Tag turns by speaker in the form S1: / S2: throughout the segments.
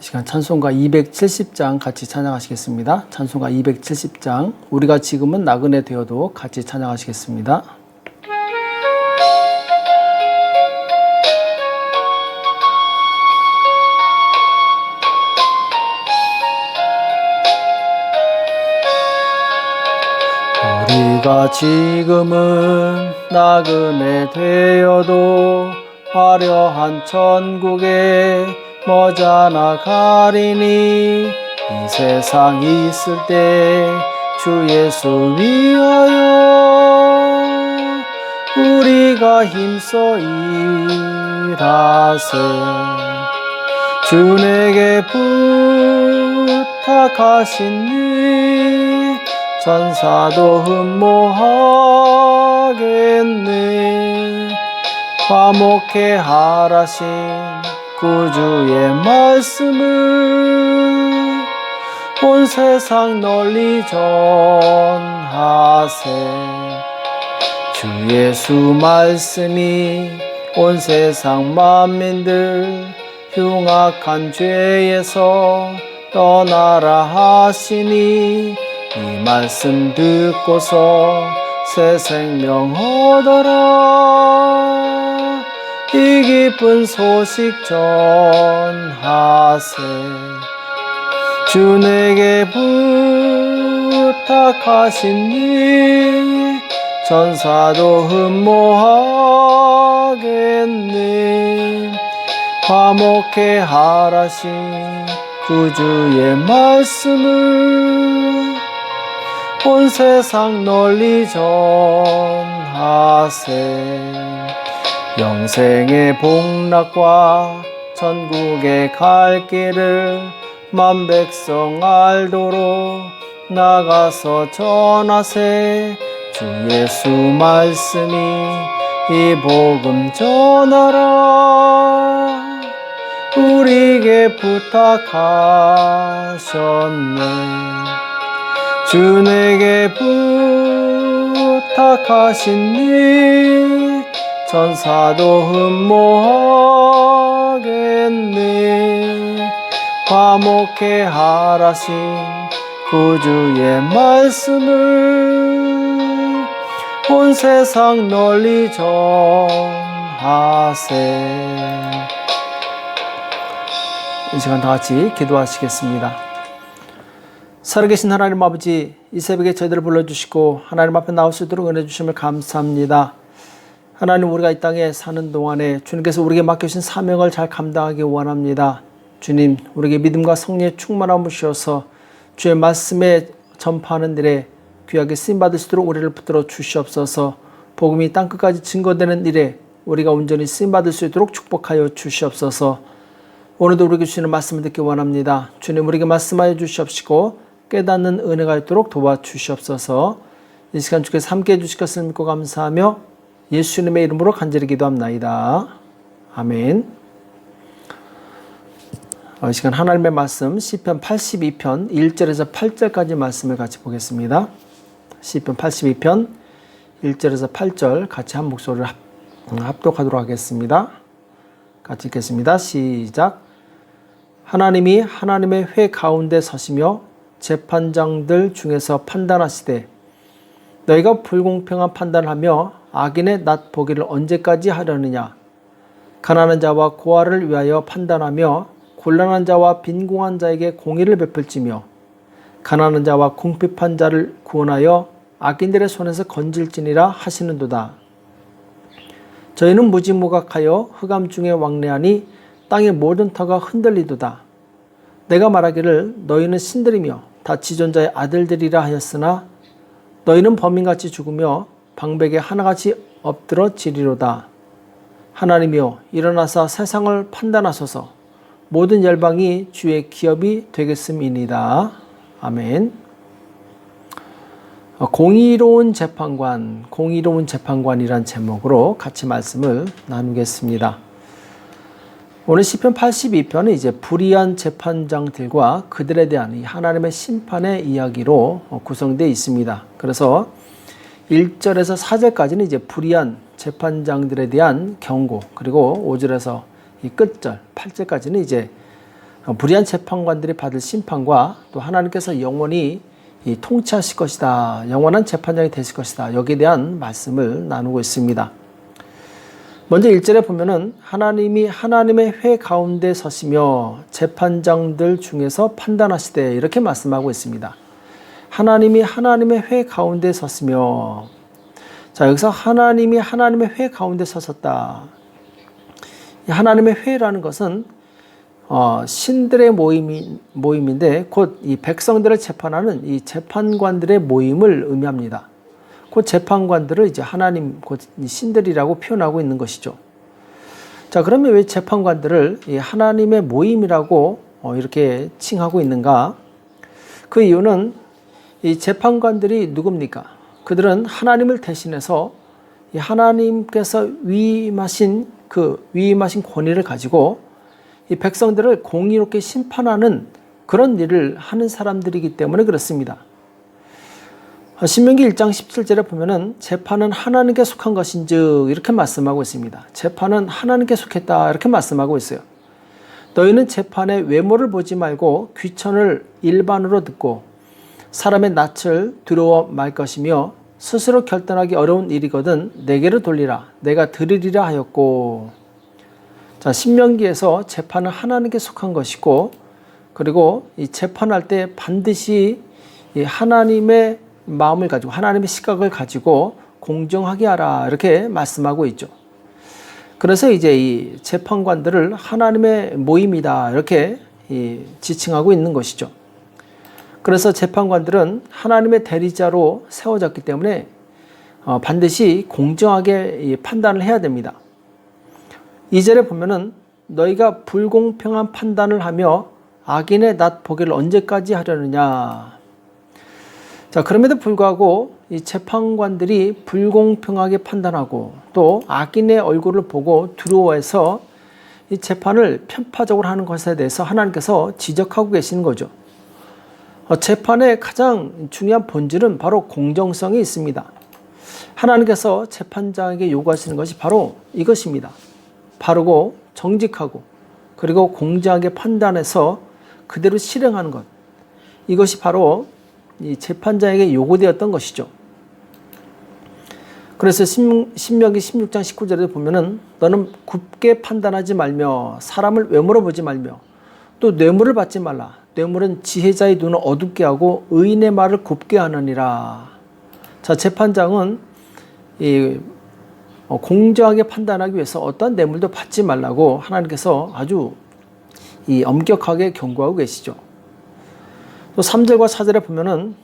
S1: 이 시간 찬송가 270장 같이 찬양하시겠습니다. 찬송가 270장 우리가 지금은 나그네 되어도 같이 찬양하시겠습니다. 우리가 지금은 나그네 되어도 화려한 천국에 머지않아 가리니 이 세상 있을 때 주 예수 위하여 우리가 힘써 일하세. 주 내게 부탁하신 일 천사도 흠모하겠네. 화목해 하라신 구주의 말씀을 온 세상 널리 전하세. 주 예수 말씀이 온 세상 만민들 흉악한 죄에서 떠나라 하시니 이 말씀 듣고서 새 생명 얻어라 이 기쁜 소식 전하세. 주 내게 부탁하신 일 전사도 흠모하겠네. 화목해 하라신 구주의 말씀을 온 세상 널리 전하세 영생의 복락과 천국의 갈 길을 만 백성 알도록 나가서 전하세. 주 예수 말씀이 이 복음 전하라. 우리에게 부탁하셨네. 주 내게 부탁하신 일 전사도 흠모하겠네 화목해 하라신 구주의 말씀을 온 세상 널리 전하세 이 시간 다 같이 기도하시겠습니다. 살아계신 하나님 아버지 이 새벽에 저희들을 불러주시고 하나님 앞에 나올 수 있도록 은혜 주심을 감사합니다. 하나님 우리가 이 땅에 사는 동안에 주님께서 우리에게 맡겨주신 사명을 잘 감당하기 원합니다. 주님 우리에게 믿음과 성령의 충만함을 주셔서 주의 말씀에 전파하는 일에 귀하게 쓰임받을 수 있도록 우리를 붙들어 주시옵소서 복음이 땅 끝까지 증거되는 일에 우리가 온전히 쓰임 받을 수 있도록 축복하여 주시옵소서 오늘도 우리에게 주시는 말씀을 듣기 원합니다. 주님 우리에게 말씀하여 주시옵시고 깨닫는 은혜가 있도록 도와주시옵소서 이 시간 주께서 함께 해 주실 것을 믿고 감사하며 예수님의 이름으로 간절히 기도합나이다. 아멘 어, 이 시간 하나님의 말씀 시편 82편 1절에서 8절까지 말씀을 같이 보겠습니다. 시편 82편 1절에서 8절 같이 한 목소리를 합, 합독하도록 하겠습니다. 같이 읽겠습니다. 시작. 하나님이 하나님의 회 가운데 서시며 재판장들 중에서 판단하시되 너희가 불공평한 판단하며 악인의 낫 보기를 언제까지 하려느냐 가난한 자와 고아를 위하여 판단하며 곤란한 자와 빈궁한 자에게 공의를 베풀지며 가난한 자와 궁핍한 자를 구원하여 악인들의 손에서 건질지니라 하시는도다. 저희는 무지무각하여 흑암 중에 왕래하니 땅의 모든 터가 흔들리도다. 내가 말하기를 너희는 신들이며 다 지존자의 아들들이라 하였으나 너희는 범인같이 죽으며 방백에 하나같이 엎드러 지리로다. 하나님이여 일어나사 세상을 판단하소서 모든 열방이 주의 기업이 되겠음이니다. 아멘. 어, 공의로운 재판관, 공의로운 재판관이란 제목으로 같이 말씀을 나누겠습니다. 오늘 시편 82편은 이제 불의한 재판장들과 그들에 대한 하나님의 심판의 이야기로 구성되어 있습니다. 그래서 1절에서 4절까지는 이제 불의한 재판장들에 대한 경고, 그리고 5절에서 이 끝절 8절까지는 이제 어, 불의한 재판관들이 받을 심판과 또 하나님께서 영원히 이 통치하실 것이다. 영원한 재판장이 되실 것이다. 여기에 대한 말씀을 나누고 있습니다. 먼저 1절에 보면은 하나님이 하나님의 회 가운데 서시며 재판장들 중에서 판단하시되 이렇게 말씀하고 있습니다. 하나님이 하나님의 회 가운데 섰으며 자 여기서 하나님이 하나님의 회 가운데 서섰다. 하나님의 회라는 것은 어, 신들의 모임이, 모임인데 곧 이 백성들을 재판하는 이 재판관들의 모임을 의미합니다. 그 재판관들을 이제 하나님, 곧 신들이라고 표현하고 있는 것이죠. 자, 그러면 왜 재판관들을 이 하나님의 모임이라고 어, 이렇게 칭하고 있는가? 그 이유는 이 재판관들이 누굽니까? 그들은 하나님을 대신해서 이 하나님께서 위임하신 그 위임하신 권위를 가지고 이 백성들을 공의롭게 심판하는 그런 일을 하는 사람들이기 때문에 그렇습니다. 신명기 1장 17절에 보면은 재판은 하나님께 속한 것인즉 이렇게 말씀하고 있습니다. 재판은 하나님께 속했다 이렇게 말씀하고 있어요. 너희는 재판의 외모를 보지 말고 귀천을 일반으로 듣고 사람의 낯을 두려워 말 것이며 스스로 결단하기 어려운 일이거든 내게로 돌리라 내가 들으리라 하였고 자 신명기에서 재판은 하나님께 속한 것이고 그리고 이 재판할 때 반드시 이 하나님의 마음을 가지고 하나님의 시각을 가지고 공정하게 하라 이렇게 말씀하고 있죠. 그래서 이제 이 재판관들을 하나님의 모임이다 이렇게 지칭하고 있는 것이죠. 그래서 재판관들은 하나님의 대리자로 세워졌기 때문에 어, 반드시 공정하게 판단을 해야 됩니다. 이절에 보면은 너희가 불공평한 판단을 하며 악인의 낫 보기를 언제까지 하려느냐. 자, 그럼에도 불구하고 이 재판관들이 불공평하게 판단하고 또 악인의 얼굴을 보고 두려워해서 이 재판을 편파적으로 하는 것에 대해서 하나님께서 지적하고 계시는 거죠. 어, 재판의 가장 중요한 본질은 바로 공정성이 있습니다. 하나님께서 재판장에게 요구하시는 것이 바로 이것입니다. 바르고 정직하고 그리고 공정하게 판단해서 그대로 실행하는 것. 이것이 바로 이 재판장에게 요구되었던 것이죠. 그래서 신명기 16장 19절에 보면은 너는 굽게 판단하지 말며 사람을 외모로 보지 말며 또 뇌물을 받지 말라. 뇌물은 지혜자의 눈을 어둡게 하고 의인의 말을 곱게 하느니라. 자, 재판장은 이 어, 공정하게 판단하기 위해서 어떤 뇌물도 받지 말라고 하나님께서 아주 이 엄격하게 경고하고 계시죠. 또 3절과 4절에 보면은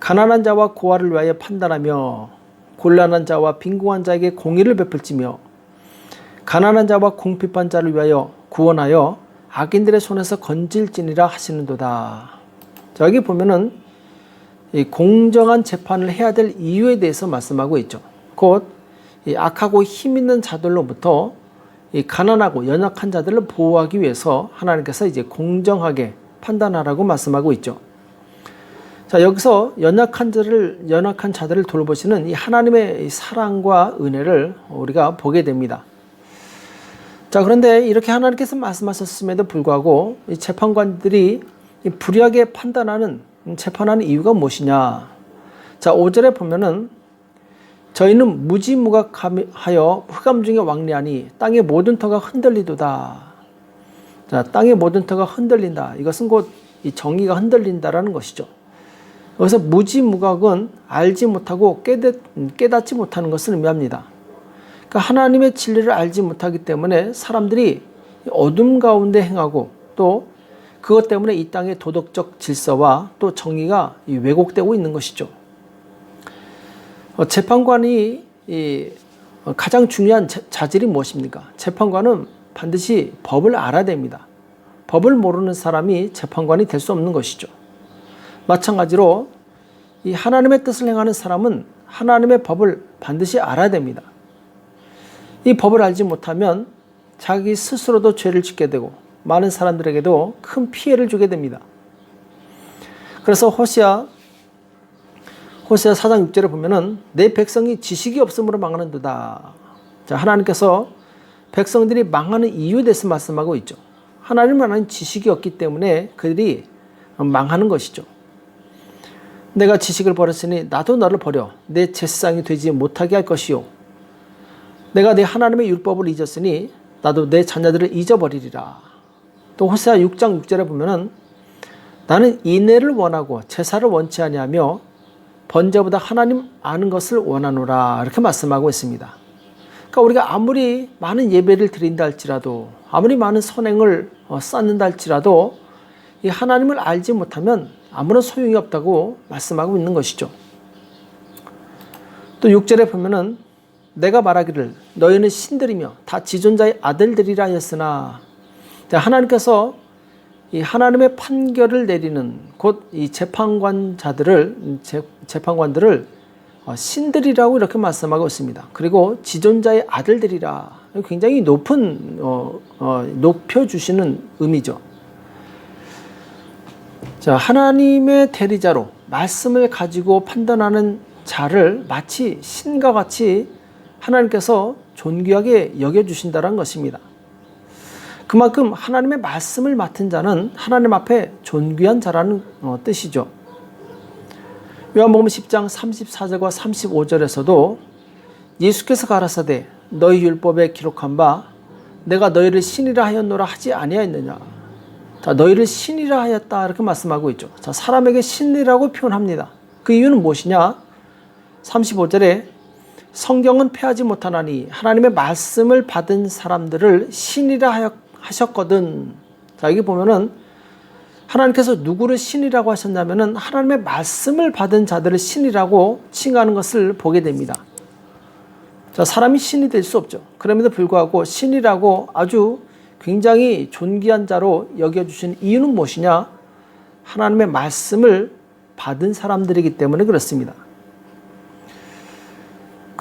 S1: 가난한 자와 고아를 위하여 판단하며 곤란한 자와 빈궁한 자에게 공의를 베풀지며 가난한 자와 궁핍한 자를 위하여 구원하여 악인들의 손에서 건질지니라 하시는도다. 자, 여기 보면은 이 공정한 재판을 해야 될 이유에 대해서 말씀하고 있죠. 곧 악하고 힘 있는 자들로부터 이 가난하고 연약한 자들을 보호하기 위해서 하나님께서 이제 공정하게 판단하라고 말씀하고 있죠. 자, 여기서 연약한 자를, 연약한 자들을 돌보시는 이 하나님의 사랑과 은혜를 우리가 보게 됩니다. 자, 그런데 이렇게 하나님께서 말씀하셨음에도 불구하고 이 재판관들이 불의하게 판단하는, 재판하는 이유가 무엇이냐. 자, 5절에 보면은 저희는 무지무각하여 흑암 중에 왕래하니 땅의 모든 터가 흔들리도다. 자, 땅의 모든 터가 흔들린다. 이것은 곧이 정의가 흔들린다라는 것이죠. 그래서 무지무각은 알지 못하고 깨닫, 깨닫지 못하는 것을 의미합니다. 그러니까 하나님의 진리를 알지 못하기 때문에 사람들이 어둠 가운데 행하고 또 그것 때문에 이 땅의 도덕적 질서와 또 정의가 왜곡되고 있는 것이죠. 어, 재판관이 가장 중요한 자질이 무엇입니까? 재판관은 반드시 법을 알아야 됩니다. 법을 모르는 사람이 재판관이 될 수 없는 것이죠. 마찬가지로 이 하나님의 뜻을 행하는 사람은 하나님의 법을 반드시 알아야 됩니다. 이 법을 알지 못하면 자기 스스로도 죄를 짓게 되고 많은 사람들에게도 큰 피해를 주게 됩니다. 그래서 호시아 호시아 4장 6절에 보면은 내 백성이 지식이 없음으로 망하는도다. 자, 하나님께서 백성들이 망하는 이유에 대해서 말씀하고 있죠. 하나님을 아는 지식이 없기 때문에 그들이 망하는 것이죠. 내가 지식을 버렸으니 나도 너를 버려 내 제사장이 되지 못하게 할 것이요. 내가 내 하나님의 율법을 잊었으니 나도 내 자녀들을 잊어버리리라. 또 호세아 6장 6절에 보면은 나는 인애를 원하고 제사를 원치 아니하며 번제보다 하나님 아는 것을 원하노라 이렇게 말씀하고 있습니다. 그러니까 우리가 아무리 많은 예배를 드린다 할지라도 아무리 많은 선행을 어, 쌓는다 할지라도 이 하나님을 알지 못하면 아무런 소용이 없다고 말씀하고 있는 것이죠. 또 6절에 보면은 내가 말하기를 너희는 신들이며 다 지존자의 아들들이라 하였으나 하나님께서 이 하나님의 판결을 내리는 곧 이 재판관자들을 재판관들을 어, 신들이라고 이렇게 말씀하고 있습니다. 그리고 지존자의 아들들이라 굉장히 높은 어, 어, 높여 주시는 의미죠. 자 하나님의 대리자로 말씀을 가지고 판단하는 자를 마치 신과 같이 하나님께서 존귀하게 여겨 주신다는 것입니다. 그만큼 하나님의 말씀을 맡은 자는 하나님 앞에 존귀한 자라는 어, 뜻이죠. 요한복음 10장 34절과 35절에서도 예수께서 가라사대 너희 율법에 기록한 바 내가 너희를 신이라 하였노라 하지 아니하였느냐. 자, 너희를 신이라 하였다 이렇게 말씀하고 있죠. 자, 사람에게 신이라고 표현합니다. 그 이유는 무엇이냐? 35절에 성경은 패하지 못하나니 하나님의 말씀을 받은 사람들을 신이라 하셨거든. 자, 여기 보면은 하나님께서 누구를 신이라고 하셨냐면은 하나님의 말씀을 받은 자들을 신이라고 칭하는 것을 보게 됩니다. 자, 사람이 신이 될 수 없죠. 그럼에도 불구하고 신이라고 아주 굉장히 존귀한 자로 여겨주신 이유는 무엇이냐? 하나님의 말씀을 받은 사람들이기 때문에 그렇습니다.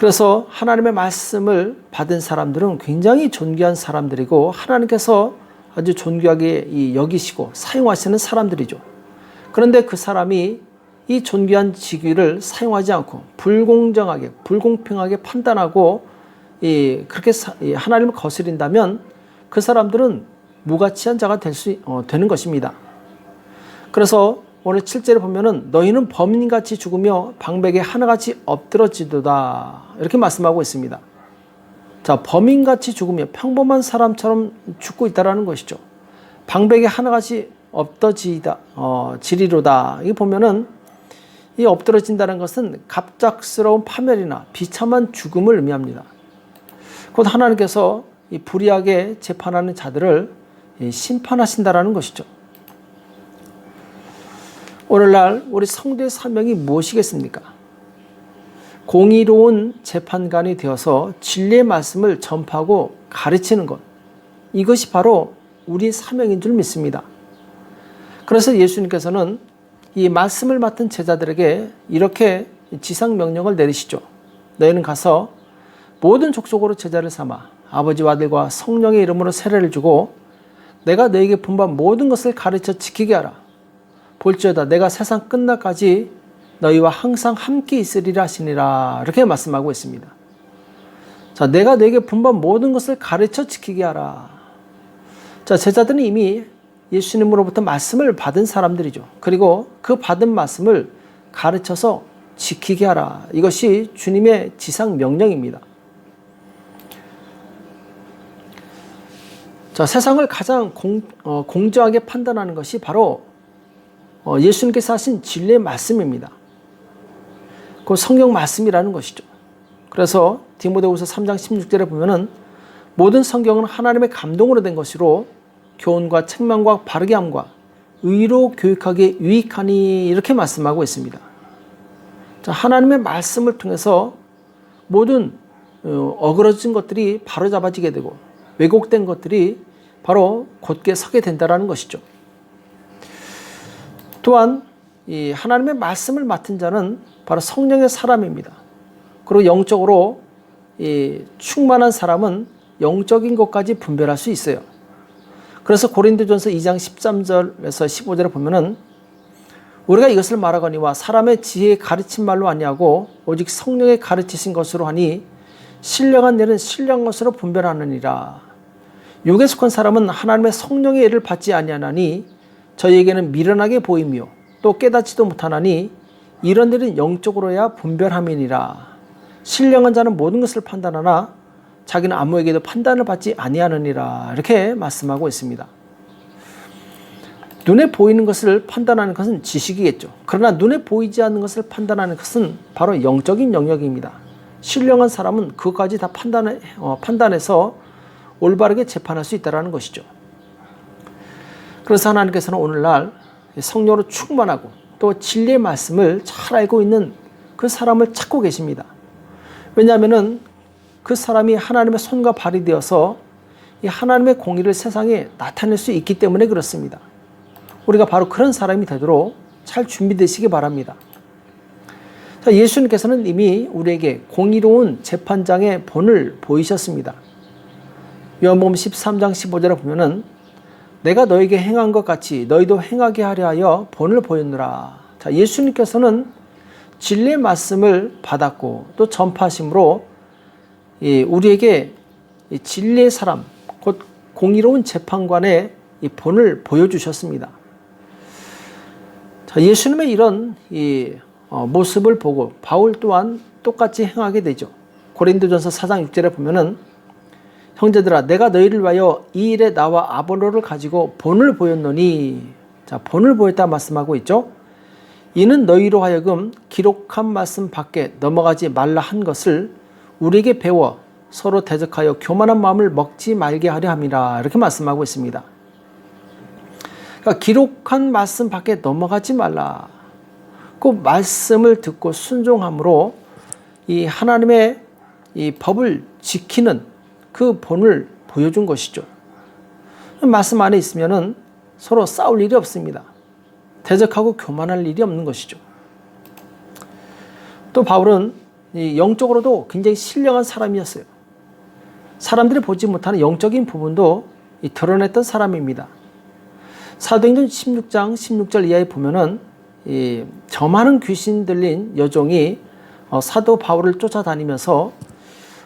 S1: 그래서 하나님의 말씀을 받은 사람들은 굉장히 존귀한 사람들이고 하나님께서 아주 존귀하게 여기시고 사용하시는 사람들이죠. 그런데 그 사람이 이 존귀한 직위를 사용하지 않고 불공정하게 불공평하게 판단하고 그렇게 하나님을 거스린다면 그 사람들은 무가치한 자가 될수 어, 되는 것입니다. 그래서 오늘 7절에 보면은 너희는 범인같이 죽으며 방백에 하나같이 엎드러지도다. 이렇게 말씀하고 있습니다. 자, 범인같이 죽으며 평범한 사람처럼 죽고 있다라는 것이죠. 방백에 하나같이 엎드지다, 어, 지리로다. 이 보면은 이 엎드러진다는 것은 갑작스러운 파멸이나 비참한 죽음을 의미합니다. 곧 하나님께서 이 불의하게 재판하는 자들을 심판하신다라는 것이죠. 오늘날 우리 성도의 사명이 무엇이겠습니까? 공의로운 재판관이 되어서 진리의 말씀을 전파하고 가르치는 것. 이것이 바로 우리 사명인 줄 믿습니다. 그래서 예수님께서는 이 말씀을 맡은 제자들에게 이렇게 지상 명령을 내리시죠. 너희는 가서 모든 족속으로 제자를 삼아 아버지와 아들과 성령의 이름으로 세례를 주고 내가 너에게 분반 모든 것을 가르쳐 지키게 하라. 볼지어다 내가 세상 끝날까지 너희와 항상 함께 있으리라 하시니라 이렇게 말씀하고 있습니다. 자, 내가 너에게 분반 모든 것을 가르쳐 지키게 하라. 자, 제자들은 이미 예수님으로부터 말씀을 받은 사람들이죠. 그리고 그 받은 말씀을 가르쳐서 지키게 하라. 이것이 주님의 지상 명령입니다. 자, 세상을 가장 공, 어, 공정하게 판단하는 것이 바로 어, 예수님께서 하신 진리의 말씀입니다. 그 성경 말씀이라는 것이죠. 그래서 디모데후서 3장 16절에 보면은 모든 성경은 하나님의 감동으로 된 것으로 교훈과 책망과 바르게 함과 의로 교육하기에 유익하니 이렇게 말씀하고 있습니다. 자, 하나님의 말씀을 통해서 모든 어, 어그러진 것들이 바로 잡아지게 되고 왜곡된 것들이 바로 곧게 서게 된다라는 것이죠. 또한 이 하나님의 말씀을 맡은 자는 바로 성령의 사람입니다. 그리고 영적으로 이 충만한 사람은 영적인 것까지 분별할 수 있어요. 그래서 고린도전서 2장 13절에서 15절에 보면은 우리가 이것을 말하거니와 사람의 지혜에 가르친 말로 아니하고 오직 성령의 가르치신 것으로 하니 신령한 일은 신령한 것으로 분별하느니라. 육에 속한 사람은 하나님의 성령의 애를 받지 아니하나니 저희에게는 미련하게 보이며 또 깨닫지도 못하나니 이런 일은 영적으로야 분별함이니라. 신령한 자는 모든 것을 판단하나 자기는 아무에게도 판단을 받지 아니하느니라. 이렇게 말씀하고 있습니다. 눈에 보이는 것을 판단하는 것은 지식이겠죠. 그러나 눈에 보이지 않는 것을 판단하는 것은 바로 영적인 영역입니다. 신령한 사람은 그것까지 다 판단해, 어, 판단해서 올바르게 재판할 수 있다는 것이죠. 그래서 하나님께서는 오늘날 성령으로 충만하고 또 진리의 말씀을 잘 알고 있는 그 사람을 찾고 계십니다. 왜냐하면은 그 사람이 하나님의 손과 발이 되어서 이 하나님의 공의를 세상에 나타낼 수 있기 때문에 그렇습니다. 우리가 바로 그런 사람이 되도록 잘 준비되시기 바랍니다. 자, 예수님께서는 이미 우리에게 공의로운 재판장의 본을 보이셨습니다. 요한복음 13장 15절에 보면은 내가 너에게 행한 것 같이 너희도 행하게 하려 하여 본을 보였느라. 자, 예수님께서는 진리의 말씀을 받았고 또 전파하심으로 우리에게 진리의 사람, 곧 공의로운 재판관의 본을 보여주셨습니다. 자, 예수님의 이런 이 어, 모습을 보고 바울 또한 똑같이 행하게 되죠. 고린도전서 4장 6절에 보면은 형제들아 내가 너희를 위하여 이 일에 나와 아볼로를 가지고 본을 보였노니 자 본을 보였다 말씀하고 있죠. 이는 너희로 하여금 기록한 말씀 밖에 넘어가지 말라 한 것을 우리에게 배워 서로 대적하여 교만한 마음을 먹지 말게 하려 함이라 이렇게 말씀하고 있습니다. 그러니까 기록한 말씀 밖에 넘어가지 말라. 그 말씀을 듣고 순종함으로 이 하나님의 이 법을 지키는 그 본을 보여준 것이죠. 말씀 안에 있으면은 서로 싸울 일이 없습니다. 대적하고 교만할 일이 없는 것이죠. 또 바울은 영적으로도 굉장히 신령한 사람이었어요. 사람들이 보지 못하는 영적인 부분도 드러냈던 사람입니다. 사도행전 16장 16절 이하에 보면은 이 저많은 귀신 들린 여종이 어, 사도 바울을 쫓아다니면서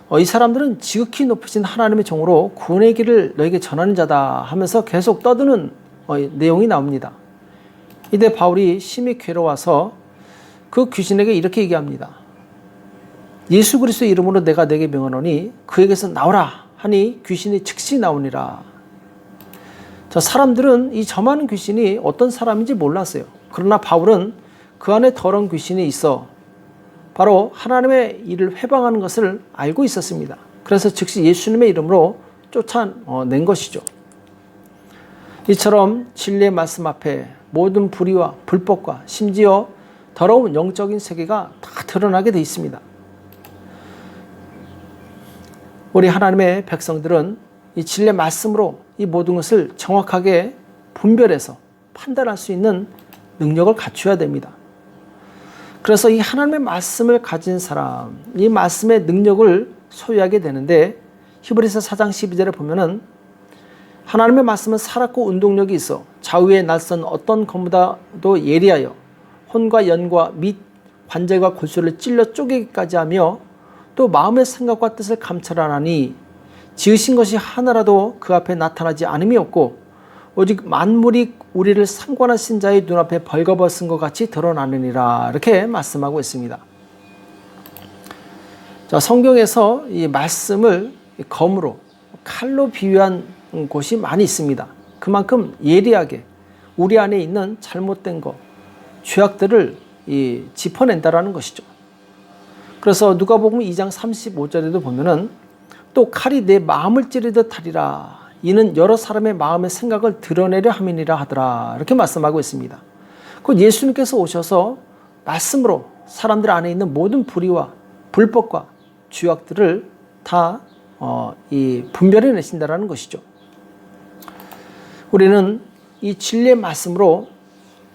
S1: 어, 이 사람들은 지극히 높으신 하나님의 종으로 구원의 길을 너에게 전하는 자다 하면서 계속 떠드는 어, 내용이 나옵니다. 이때 바울이 심히 괴로워서 그 귀신에게 이렇게 얘기합니다. 예수 그리스도 이름으로 내가 내게 명하노니 그에게서 나오라 하니 귀신이 즉시 나오니라. 자, 사람들은 이 저많은 귀신이 어떤 사람인지 몰랐어요. 그러나 바울은 그 안에 더러운 귀신이 있어 바로 하나님의 일을 회방하는 것을 알고 있었습니다. 그래서 즉시 예수님의 이름으로 쫓아낸 것이죠. 이처럼 진리의 말씀 앞에 모든 불의와 불법과 심지어 더러운 영적인 세계가 다 드러나게 돼 있습니다. 우리 하나님의 백성들은 이 진리의 말씀으로 이 모든 것을 정확하게 분별해서 판단할 수 있는 능력을 갖춰야 됩니다. 그래서 이 하나님의 말씀을 가진 사람, 이 말씀의 능력을 소유하게 되는데 히브리서 4장 12절에 보면은 하나님의 말씀은 살았고 운동력이 있어 좌우에 날선 어떤 검보다도 예리하여 혼과 연과 및 관절과 골수를 찔러 쪼개기까지 하며 또 마음의 생각과 뜻을 감찰하나니 지으신 것이 하나라도 그 앞에 나타나지 않음이 없고 오직 만물이 우리를 상관하신 자의 눈앞에 벌거벗은 것 같이 드러나느니라 이렇게 말씀하고 있습니다. 자, 성경에서 이 말씀을 검으로 칼로 비유한 곳이 많이 있습니다. 그만큼 예리하게 우리 안에 있는 잘못된 것, 죄악들을 이 짚어낸다라는 것이죠. 그래서 누가복음 2장 35절에도 보면은 또 칼이 내 마음을 찌르듯 하리라. 이는 여러 사람의 마음의 생각을 드러내려 함이니라 하더라. 이렇게 말씀하고 있습니다. 그 예수님께서 오셔서 말씀으로 사람들 안에 있는 모든 불의와 불법과 죄악들을 다 어, 이 분별해 내신다라는 것이죠. 우리는 이 진리의 말씀으로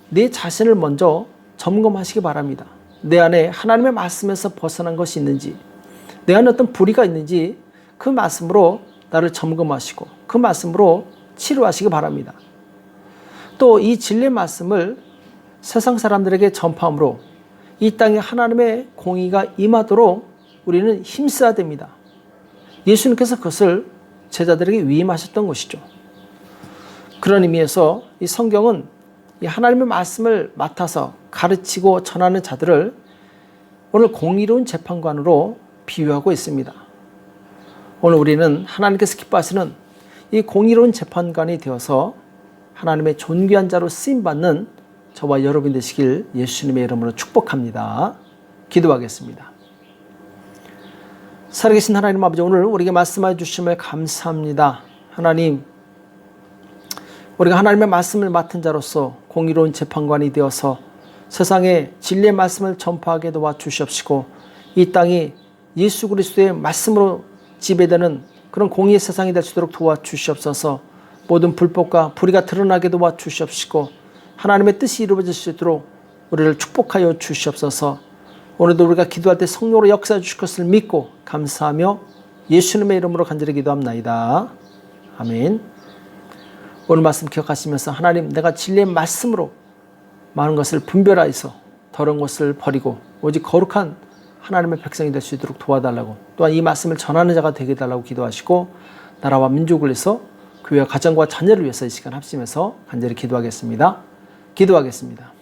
S1: 내 자신을 먼저 점검하시기 바랍니다. 내 안에 하나님의 말씀에서 벗어난 것이 있는지, 내 안에 어떤 불의가 있는지 그 말씀으로 나를 점검하시고 그 말씀으로 치료하시기 바랍니다. 또 이 진리의 말씀을 세상 사람들에게 전파함으로 이 땅에 하나님의 공의가 임하도록 우리는 힘써야 됩니다. 예수님께서 그것을 제자들에게 위임하셨던 것이죠. 그런 의미에서 이 성경은 이 하나님의 말씀을 맡아서 가르치고 전하는 자들을 오늘 공의로운 재판관으로 비유하고 있습니다. 오늘 우리는 하나님께서 기뻐하시는 이 공의로운 재판관이 되어서 하나님의 존귀한 자로 쓰임 받는 저와 여러분 되시길 예수님의 이름으로 축복합니다. 기도하겠습니다. 살아계신 하나님 아버지 오늘 우리에게 말씀해 주심을 감사합니다. 하나님 우리가 하나님의 말씀을 맡은 자로서 공의로운 재판관이 되어서 세상에 진리의 말씀을 전파하게 도와 주시옵시고 이 땅이 예수 그리스도의 말씀으로 지배되는 그런 공의의 세상이 될 수 있도록 도와 주시옵소서 모든 불법과 불의가 드러나게 도와 주시옵시고 하나님의 뜻이 이루어질 수 있도록 우리를 축복하여 주시옵소서 오늘도 우리가 기도할 때 성령으로 역사해 주실 것을 믿고 감사하며 예수님의 이름으로 간절히 기도합나이다. 아멘. 오늘 말씀 기억하시면서 하나님 내가 진리의 말씀으로 많은 것을 분별하여서 더러운 것을 버리고 오직 거룩한 하나님의 백성이 될 수 있도록 도와달라고 또한 이 말씀을 전하는 자가 되게 달라고 기도하시고 나라와 민족을 위해서 교회와 가정과 자녀를 위해서 이 시간 합심해서 간절히 기도하겠습니다. 기도하겠습니다.